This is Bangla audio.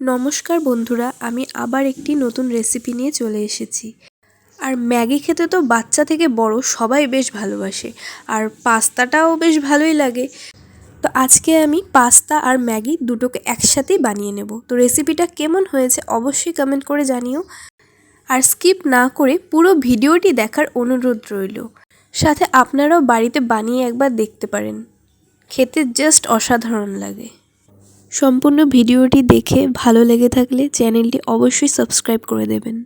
নমস্কার বন্ধুরা, আমি আবার একটি নতুন রেসিপি নিয়ে চলে এসেছি। আর ম্যাগি খেতে তো বাচ্চা থেকে বড় সবাই বেশ ভালোবাসে, আর পাস্তাটাও বেশ ভালোই লাগে। তো আজকে আমি পাস্তা আর ম্যাগি দুটোকে একসাথেই বানিয়ে নেব। তো রেসিপিটা কেমন হয়েছে অবশ্যই কমেন্ট করে জানিও। আর স্কিপ না করে পুরো ভিডিওটি দেখার অনুরোধ রইল। সাথে আপনারাও বাড়িতে বানিয়ে একবার দেখতে পারেন। খেতে জাস্ট অসাধারণ লাগে। সম্পূর্ণ ভিডিওটি দেখে ভালো লেগে থাকলে চ্যানেলটি অবশ্যই সাবস্ক্রাইব করে দেবেন।